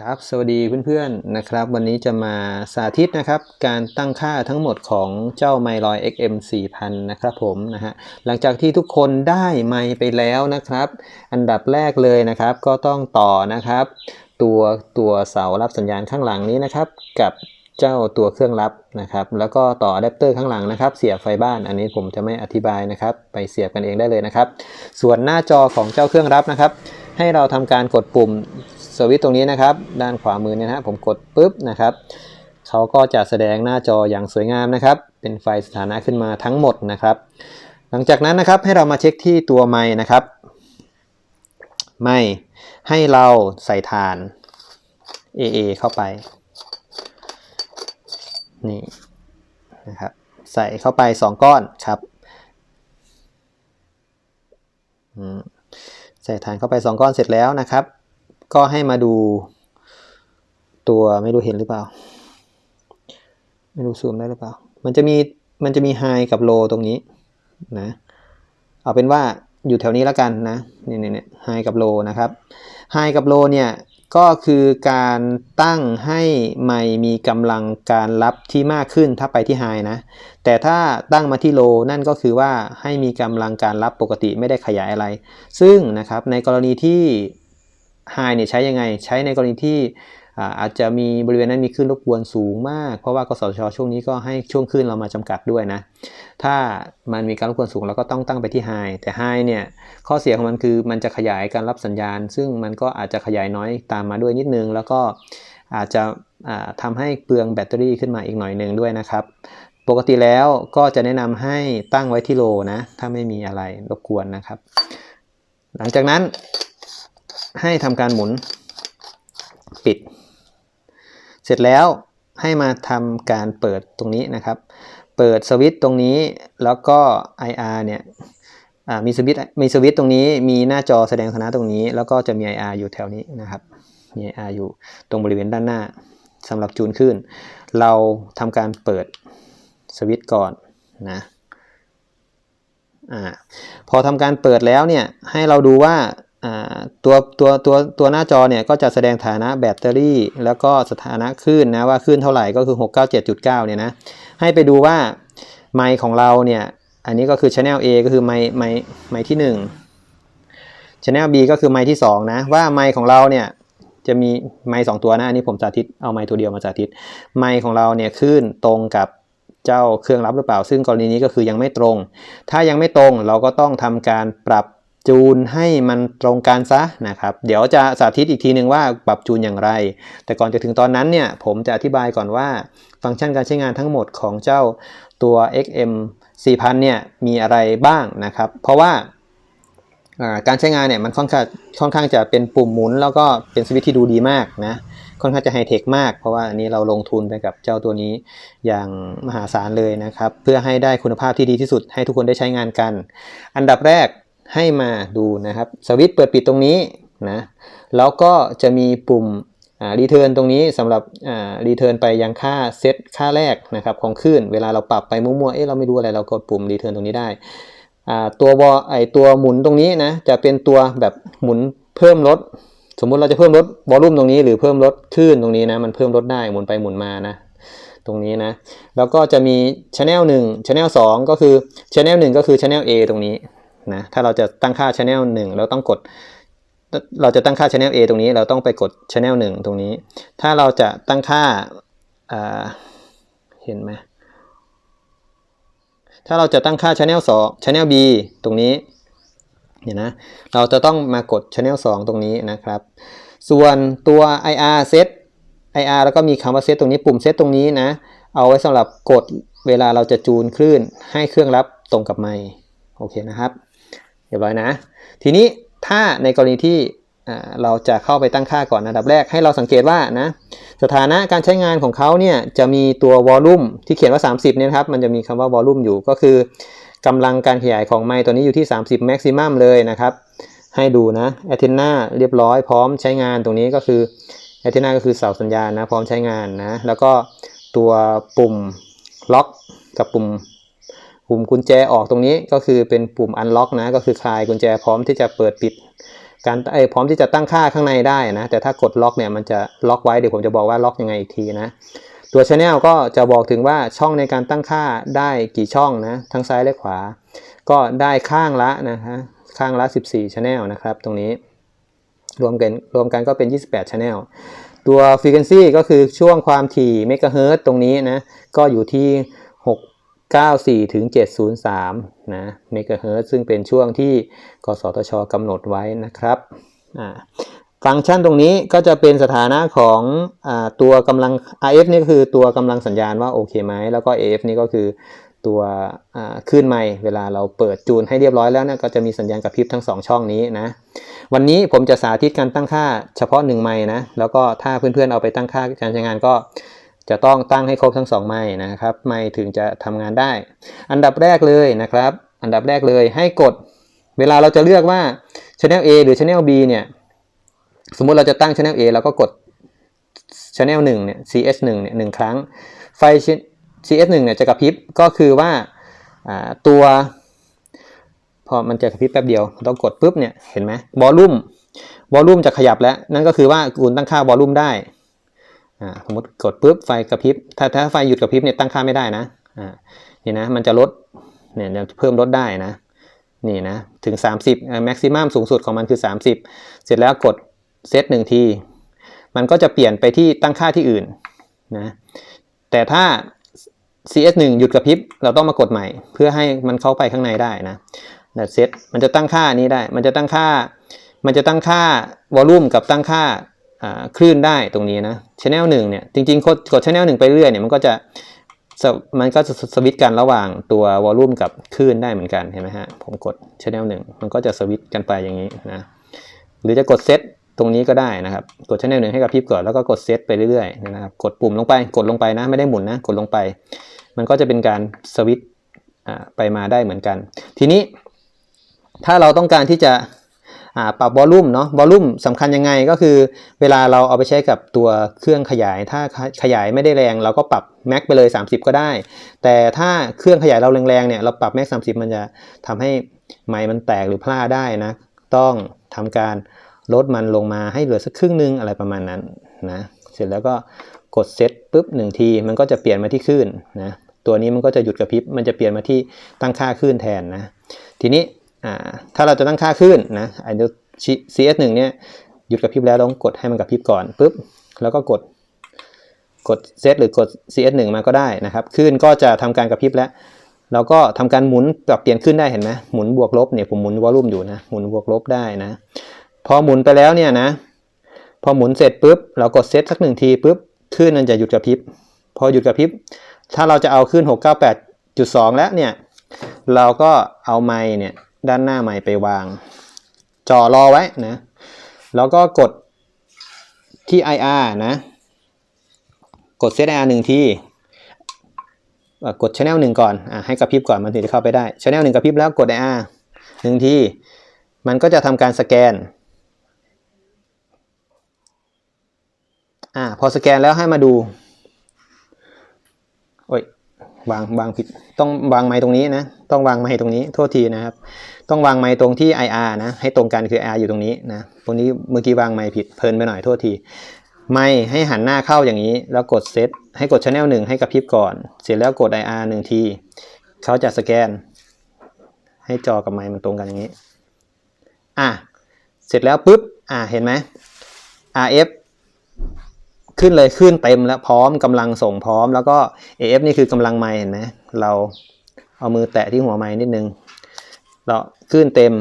ครับสวัสดีเพื่อนๆนะครับ วันนี้จะมาสาธิตนะครับการตั้งค่าทั้งหมดของเจ้าไมลอย XM 4000นะครับผมนะฮะหลังจากที่ทุกคนได้ไมไปแล้วนะครับ อันดับแรกเลยนะครับ ก็ต้องต่อนะครับ ตัวตัวเสารับสัญญาณข้างหลังนี้นะครับ กับเจ้าตัวเครื่องรับนะครับ แล้วก็ต่ออะแดปเตอร์ข้างหลังนะครับ เสียบไฟบ้านอันนี้ผมจะไม่อธิบายนะครับ ไปเสียบกันเองได้เลยนะครับ ส่วนหน้าจอของเจ้าเครื่องรับนะครับ ให้เราทำการกดปุ่ม สวิตตรงนี้นะครับ ด้านขวามือเนี่ยนะฮะผมกดปุ๊บนะครับเขาก็จะแสดงหน้าจออย่างสวยงามนะครับ เป็นไฟสถานะขึ้นมาทั้งหมดนะครับ หลังจากนั้นนะครับให้เรามาเช็คที่ตัวไม้นะครับ ไม่ให้เราใส่ฐาน AA เข้าไป นี่นะครับใส่เข้าไป 2 ก้อนครับใส่ฐานเข้าไป 2 ก้อนเสร็จแล้วนะครับ ก็ให้มาดูตัวไม่รู้เห็นหรือเปล่า ไม่รู้ซูมได้หรือเปล่า มันจะมีมันจะมีไฮกับโลตรงนี้นะ เอาเป็นว่าอยู่แถวนี้แล้วกันนะนี่นี่นี่ไฮกับโลนะครับไฮกับโลเนี่ยก็คือการตั้งให้ไมค์มีกำลังการรับที่มากขึ้นถ้าไปที่ไฮนะ แต่ถ้าตั้งมาที่โลนั่นก็คือว่าให้มีกำลังการรับปกติไม่ได้ขยายอะไร ซึ่งนะครับในกรณีที่ ไฮเนี่ยใช้ยังไง ใช้ในกรณีที่อาจจะมีบริเวณนั้นมีคลื่นรบกวนสูงมาก เพราะว่ากสชช่วงนี้ก็ให้ช่วงคลื่นเรามาจำกัดด้วยนะ ถ้ามันมีการรบกวนสูงเราก็ต้องตั้งไปที่ไฮแต่ไฮเนี่ยข้อเสียของมันคือมันจะขยายการรับสัญญาณ ซึ่งมันก็อาจจะขยายน้อยตามมาด้วยนิดนึง แล้วก็อาจจะทำให้เปลืองแบตเตอรี่ขึ้นมาอีกหน่อยหนึ่งด้วยนะครับ ปกติแล้วก็จะแนะนำให้ตั้งไว้ที่โลนะ ถ้าไม่มีอะไรรบกวนนะครับ หลังจากนั้น ให้ทำการหมุนปิด เสร็จแล้วให้มาทำการเปิดตรงนี้นะครับ เปิดสวิตช์ตรงนี้แล้วก็ IR เนี่ยมีสวิตช์มีสวิตช์ตรงนี้มีหน้าจอแสดงสถานะตรงนี้ แล้วก็จะมี IR อยู่แถวนี้นะครับมี IR อยู่ตรงบริเวณด้านหน้าสำหรับจูนขึ้น เราทำการเปิดสวิตช์ก่อนนะอ่าพอทำการเปิดแล้วเนี่ยให้เราดูว่า ตัวตัวตัวตัวหน้าจอเนี่ยก็จะแสดงฐานะแบตเตอรี่ แล้วก็สถานะคลื่นนะว่าคลื่นเท่าไหร่ก็คือ 697.9 เนี่ยนะให้ไปดูว่าไมค์ของเราเนี่ยอันนี้ก็คือ Channel A ก็คือไมค์ไมค์ไมค์ที่ 1 Channel B ก็คือไมค์ที่ 2 นะ ว่าไมค์ของเราเนี่ยจะมีไมค์สตัวนะอันนี้ผมสาธิตเอาไมค์ตัวเดียวมาสาธิตไมค์ของเราเนี่ยคลื่นตรงกับเจ้าเครื่องรับหรือเปล่า ซึ่งกรณีนี้ก็คือยังไม่ตรง ถ้ายังไม่ตรงเราก็ต้องทำการปรับ จูนให้มันตรงกันซะนะครับ เดี๋ยวจะสาธิตอีกทีหนึ่งว่าปรับจูนอย่างไร แต่ก่อนจะถึงตอนนั้นเนี่ยผมจะอธิบายก่อนว่า ฟังก์ชันการใช้งานทั้งหมดของเจ้าตัว XM 4000เนี่ยมีอะไรบ้างนะครับ เพราะว่าการใช้งานเนี่ยมันค่อนข้างค่อนข้างจะเป็นปุ่มหมุน แล้วก็เป็นสวิตช์ที่ดูดีมากนะค่อนข้างจะไฮเทคมากเพราะว่าอันนี้เราลงทุนไปกับเจ้าตัวนี้อย่างมหาศาลเลยนะครับ เพื่อให้ได้คุณภาพที่ดีที่สุดให้ทุกคนได้ใช้งานกัน อันดับแรก ให้มาดูนะครับสวิตช์เปิดปิดตรงนี้นะแล้วก็จะมีปุ่มรีเทิร์นตรงนี้สำหรับรีเทิร์นไปยังค่าเซตค่าแรกนะครับของคลื่นเวลาเราปรับไปมั่วๆเอ๊ะเราไม่รู้อะไรเรากดปุ่มรีเทิร์นตรงนี้ได้ตัววอไอตัวหมุนตรงนี้นะจะเป็นตัวแบบหมุนเพิ่มลดสมมุติเราจะเพิ่มลดวอลลุ่มตรงนี้หรือเพิ่มลดคลื่นตรงนี้นะมันเพิ่มลดได้หมุนไปหมุนมานะตรงนี้นะแล้วก็จะมี channel 1 channel 2 ก็คือ channel 1 ก็คือ channel A ตรงนี้ นะถ้าเราจะตั้งค่า channel 1 เราต้องกด เราจะตั้งค่า channel A ตรงนี้ เราต้องไปกด channel 1 ตรงนี้ ถ้าเราจะตั้งค่าเห็นไหมถ้าเราจะตั้งค่า channel 2 channel B ตรงนี้เห็นนะเราจะต้องมากด channel 2 ตรงนี้นะครับ ส่วนตัว IR set IR แล้วก็มีคำว่า set ตรงนี้ปุ่ม set ตรงนี้นะ เอาไว้สำหรับกดเวลาเราจะจูนคลื่นให้เครื่องรับตรงกับไมค์โอเคนะครับ เรียบร้อยนะ ทีนี้ถ้าในกรณีที่เราจะเข้าไปตั้งค่าก่อนอันดับแรกให้เราสังเกตว่านะสถานะการใช้งานของเขาเนี่ยจะมีตัววอลลุ่มที่เขียนว่า 30เนี่ยครับมันจะมีคำว่าวอลลุ่มอยู่ก็คือกำลังการขยายของไมค์ตัวนี้อยู่ที่ 30แม็กซิมัมเลยนะครับ ให้ดูนะแอทเทนาเรียบร้อยพร้อมใช้งานตรงนี้ก็คือแอทเทนาก็คือเสาสัญญาณนะพร้อมใช้งานนะแล้วก็ตัวปุ่มล็อกกับปุ่ม ปุ่มกุญแจออกตรงนี้ก็คือเป็นปุ่ม unlock นะก็คือคลายกุญแจพร้อมที่จะเปิดปิด การเอ้ยพร้อมที่จะตั้งค่าข้างในได้นะ แต่ถ้ากดล็อกเนี่ยมันจะล็อกไว้เดี๋ยวผมจะบอกว่าล็อกยังไงอีกทีนะ ตัว Channel ก็จะบอกถึงว่าช่องในการตั้งค่าได้กี่ช่องนะทั้งซ้ายและขวา ก็ได้ข้างละนะฮะข้างละ 14 Channel นะครับตรงนี้รวมกันรวมกันก็เป็น 28 Channel ตัว Frequency ก็คือช่วงความถี่เมกะเฮิรตตรงนี้นะก็อยู่ที่ 94 ถึง 703 นะเมกะเฮิรตซึ่งเป็นช่วงที่กสทชกำหนดไว้นะครับอ่าฟังก์ชันตรงนี้ก็จะเป็นสถานะของอาตัวกำลัง RF นี่ก็คือตัวกำลังสัญญาณว่าโอเคไหม แล้วก็ AF นี่ก็คือตัวคลื่นไมค์เวลาเราเปิดจูนให้เรียบร้อยแล้วนะก็จะมีสัญญาณกระพริบทั้ง 2 ช่องนี้นะ วันนี้ผมจะสาธิตการตั้งค่าเฉพาะ 1 ไมค์นะ แล้วก็ถ้าเพื่อนๆเอาไปตั้งค่าการใช้งานก็ จะต้องตั้งให้ครบทั้ง2ไมค์นะครับ ไมค์ถึงจะทำงานได้ อันดับแรกเลยนะครับ อันดับแรกเลยให้กด เวลาเราจะเลือกว่า Channel A หรือ Channel B เนี่ย สมมุติเราจะตั้ง Channel A เราก็กด Channel 1เนี่ย CS1 เนี่ยหนึ่งครั้ง ไฟ CS1 เนี่ยจะกระพริบ ก็คือว่าตัว พอมันจะกระพริบแป๊บเดียวต้องกดปุ๊บเนี่ย เห็นไหมวอลลุ่มวอลลุ่มจะขยับแล้ว นั่นก็คือว่าคุณตั้งค่าวอลลุ่มได้ สมมติกดปุ๊บไฟกระพริบ ถ้าถ้าไฟหยุดกระพริบเนี่ยตั้งค่าไม่ได้นะนี่นะมันจะลดเนี่ยเพิ่มลดได้นะนี่นะถึง 30แม็กซิมัมสูงสุดของมันคือ 30 เสร็จแล้วกดเซตหนึ่งที มันก็จะเปลี่ยนไปที่ตั้งค่าที่อื่นนะแต่ถ้า CS1 หยุดกระพริบ เราต้องมากดใหม่ เพื่อให้มันเข้าไปข้างในได้นะแต่เซตมันจะตั้งค่านี้ได้ มันจะตั้งค่า มันจะตั้งค่าวอลลุ่มกับตั้งค่า คลื่นได้ตรงนี้นะชแนลหนึ่งเนี่ยจริงๆ กดกดชแนลหนึ่งไปเรื่อยเนี่ยมันก็จะมันก็จะสวิตกันระหว่างตัววอลลุ่มกับคลื่นได้เหมือนกันเห็นไหมฮะผมกดชแนลหนึ่งมันก็จะสวิตกันไปอย่างนี้นะหรือจะกดเซตตรงนี้ก็ได้นะครับ กดชแนลหนึ่งให้กับพริบก่อนแล้วก็กดเซตไปเรื่อยๆนะครับกดปุ่มลงไปกดลงไปนะไม่ได้หมุนนะกดลงไป มันก็จะเป็นการสวิตไปมาได้เหมือนกัน ทีนี้ถ้าเราต้องการที่จะ ปรับวอลลุ่มเนาะวอลลุ่มสำคัญยังไงก็คือ เวลาเราเอาไปใช้กับตัวเครื่องขยาย ถ้าขยายไม่ได้แรง เราก็ปรับแม็กไปเลย 30 ก็ได้ แต่ถ้าเครื่องขยายเราแรงๆเนี่ยเราปรับแม็ก30มันจะทำให้ไม้มันแตกหรือพลาดได้นะ ต้องทำการลดมันลงมาให้เหลือสักครึ่งนึงอะไรประมาณนั้นนะเสร็จแล้วก็กดเซตปุ๊บหนึ่งที มันก็จะเปลี่ยนมาที่คลื่นนะตัวนี้มันก็จะหยุดกระพริบมันจะเปลี่ยนมาที่ตั้งค่าคลื่นแทนนะทีนี้ ถ้าเราจะตั้งค่าคลื่นนะไอ้ CS1 เนี่ยหยุดกระพริบแล้วต้องกดให้มันกระพริบก่อนปุ๊บแล้วก็กดกดเซตหรือกด CS1 มาก็ได้นะครับคลื่นก็จะทำการกระพริบแล้วเราก็ทำการหมุนปรับเปลี่ยนขึ้นได้เห็นไหมหมุนบวกลบเนี่ยผมหมุนวอลลุ่มอยู่นะหมุนบวกลบได้นะ พอหมุนไปแล้วเนี่ยนะ พอหมุนเสร็จปุ๊บเรากดเซตสักหนึ่งทีปุ๊บคลื่นมันจะหยุดกระพริบ พอหยุดกระพริบ ถ้าเราจะเอาคลื่น698.2 แล้วเนี่ย เราก็เอาไม้เนี่ย ด้านหน้าไม้ไปวาง จ่อรอไว้นะ แล้วก็กดที่ IR นะ กดเซต IR หนึ่งทีกด Channel หนึ่งก่อนอให้กระพริบก่อนมันถึงจะเข้าไปได้ Channel หนึ่งกระพริบแล้วกด IR หนึ่งทีมันก็จะทำการสแกนอ่าพอสแกนแล้วให้มาดูโอ้ย วางวางผิดต้องวางไม้ตรงนี้นะต้องวางไม้ตรงนี้โทษทีนะครับ ต้องวางไม้ตรงที่ IR นะ ให้ตรงกันคือ IR อยู่ตรงนี้นะตรงนี้เมื่อกี้วางไม้ผิดเพลินไปหน่อยโทษทีไม้ให้หันหน้าเข้าอย่างนี้ แล้วกดเซตให้กด Channel 1 ให้กระพริบก่อน เสร็จแล้วกด IR 1 ทีเขาจะสแกน ให้จอกับไม้มันตรงกันอย่างนี้อะเสร็จแล้วปุ๊บอะเห็นไหม RF ขึ้นเลยขึ้นเต็มแล้วพร้อมกำลังส่งพร้อม แล้วก็ AF นี่คือกำลังไม้เห็นไหมเราเอามือแตะที่หัวไม้นิดนึงเราขึ้นเต็ม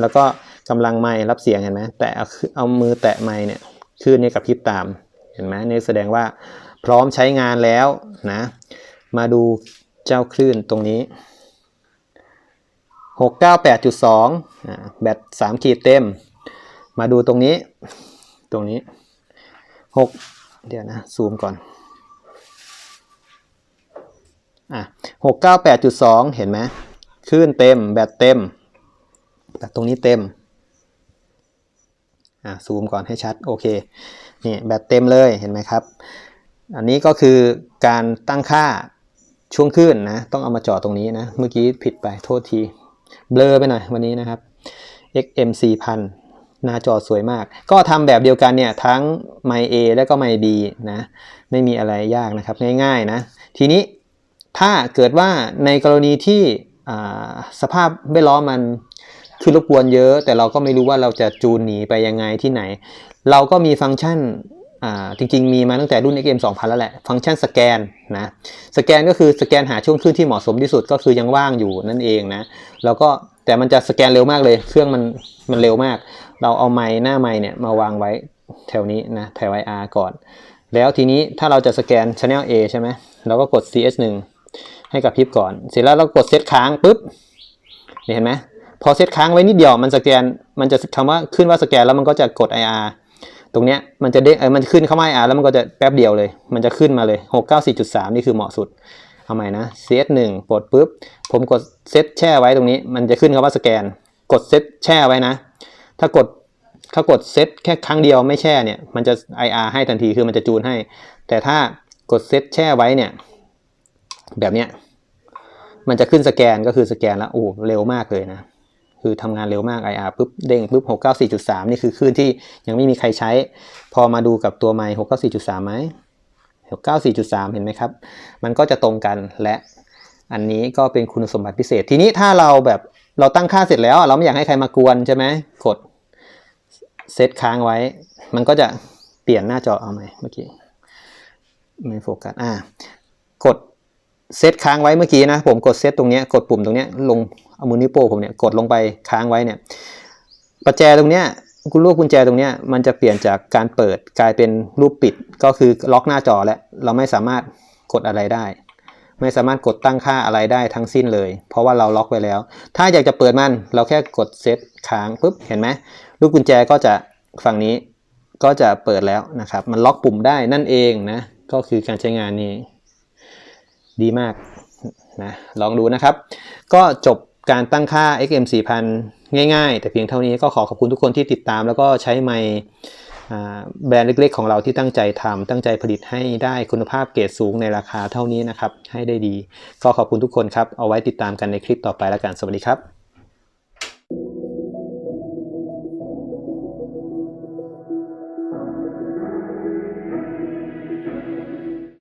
แล้วก็กำลังไม้รับเสียงเห็นไหมแต่เอาเอามือแตะไม้เนี่ยขึ้นนี่กับพริบตามเห็นไหมนี่แสดงว่าพร้อมใช้งานแล้วนะ มาดูเจ้าคลื่นตรงนี้ 698.2 แบต3ขีดเต็ม มาดูตรงนี้ ตรงนี้ 6 เดี๋ยวนะ ซูมก่อนอะ698.2เห็นไหมคลื่นเต็ม แบตเต็มแต่ตรงนี้เต็มอะซูมก่อนให้ชัด โอเค นี่แบตเต็มเลยเห็นไหมครับ อันนี้ก็คือการตั้งค่าช่วงคลื่นนะ ต้องเอามาจอดตรงนี้นะ เมื่อกี้ผิดไปโทษที เบลอไปหน่อยวันนี้นะครับ XM 4000 หน้าจอสวยมาก ก็ทำแบบเดียวกันเนี่ยทั้ง m y A และก็ m y B นะ ไม่มีอะไรยากนะครับ ง่ายๆนะ ทีนี้ถ้าเกิดว่าในกรณีที่สภาพแวดล้อมมันคือรบกวนเยอะ แต่เราก็ไม่รู้ว่าเราจะจูนหนีไปยังไงที่ไหน เราก็มีฟังก์ชันจริงๆ มีมาตั้งแต่รุ่น XM 2000 แล้วแหละ ฟังก์ชันสแกนนะ สแกนก็คือสแกนหาช่วงคลื่นที่เหมาะสมที่สุดก็คือยังว่างอยู่นั่นเองนะ แล้วก็แต่มันจะสแกนเร็วมากเลย เครื่องมันมันเร็วมาก เราเอาไม้หน้าไม้เนี่ยมาวางไว้แถวนี้นะแถว IR ก่อน แล้วทีนี้ถ้าเราจะสแกน Channel A ใช่ไหมเราก็กด CS1 ให้กับพริบก่อน เสร็จแล้วเรากดเซตค้างปุ๊บเห็นไหมพอเซตค้างไว้นิดเดียวมันสแกนมันจะคำว่าขึ้นว่าสแกนแล้วมันก็จะกด IR ตรงเนี้ยมันจะเด้งเออมันขึ้นเข้ามา IR แล้วมันก็จะแป๊บเดียวเลย มันจะขึ้นมาเลย 694.3 นี่คือเหมาะสุดเอาใหม่นะ CS1 กดปุ๊บผมกดเซตแช่ไว้ตรงนี้ มันจะขึ้นคำว่าสแกน กดเซตแช่ไว้นะ ถ้ากดถ้ากดเซตแค่ครั้งเดียวไม่แช่เนี่ย มันจะ IR ให้ทันทีคือมันจะจูนให้ แต่ถ้ากดเซตแช่ไว้เนี่ย แบบเนี้ยมันจะขึ้นสแกนก็คือสแกนแล้วโอ้เร็วมากเลยนะ คือทำงานเร็วมาก IR ปุ๊บเด้งปุ๊บ694.3 นี่คือคลื่นที่ยังไม่มีใครใช้ พอมาดูกับตัวไมค์694.3ไหม694.3 เห็นไหมครับ มันก็จะตรงกันและอันนี้ก็เป็นคุณสมบัติพิเศษ ทีนี้ถ้าเราแบบเราตั้งค่าเสร็จแล้ว เราไม่อยากให้ใครมากวนใช่ไหมกด เซตค้างไว้ มันก็จะเปลี่ยนหน้าจอเอาไหมเมื่อกี้ไม่โฟกัสอ่ากดเซตค้างไว้เมื่อกี้นะผมกดเซตตรงนี้กดปุ่มตรงนี้ลงเอามือนิ้วโป้งผมเนี่ยกดลงไปค้างไว้เนี่ยประแจตรงเนี้ยคุณลูกกุญแจตรงเนี้ยมันจะเปลี่ยนจากการเปิดกลายเป็นรูปปิดก็คือล็อกหน้าจอแล้วเราไม่สามารถกดอะไรได้ ไม่สามารถกดตั้งค่าอะไรได้ทั้งสิ้นเลย เพราะว่าเราล็อกไว้แล้ว ถ้าอยากจะเปิดมันเราแค่กดเซตค้างปุ๊บเห็นไหมลูกกุญแจก็จะฝั่งนี้ก็จะเปิดแล้วนะครับ มันล็อกปุ่มได้นั่นเองนะ ก็คือการใช้งานนี้ ดีมากนะลองดูนะครับ ก็จบการตั้งค่า XM 4000 ง่ายๆ แต่เพียงเท่านี้ก็ขอขอบคุณทุกคนที่ติดตามแล้วก็ใช้ไมค์ แบรนด์เล็กๆของเราที่ตั้งใจทำ ตั้งใจผลิตให้ได้คุณภาพเกรดสูงในราคาเท่านี้นะครับ ให้ได้ดี ก็ขอบคุณทุกคนครับ เอาไว้ติดตามกันในคลิปต่อไปแล้วกัน สวัสดีครับ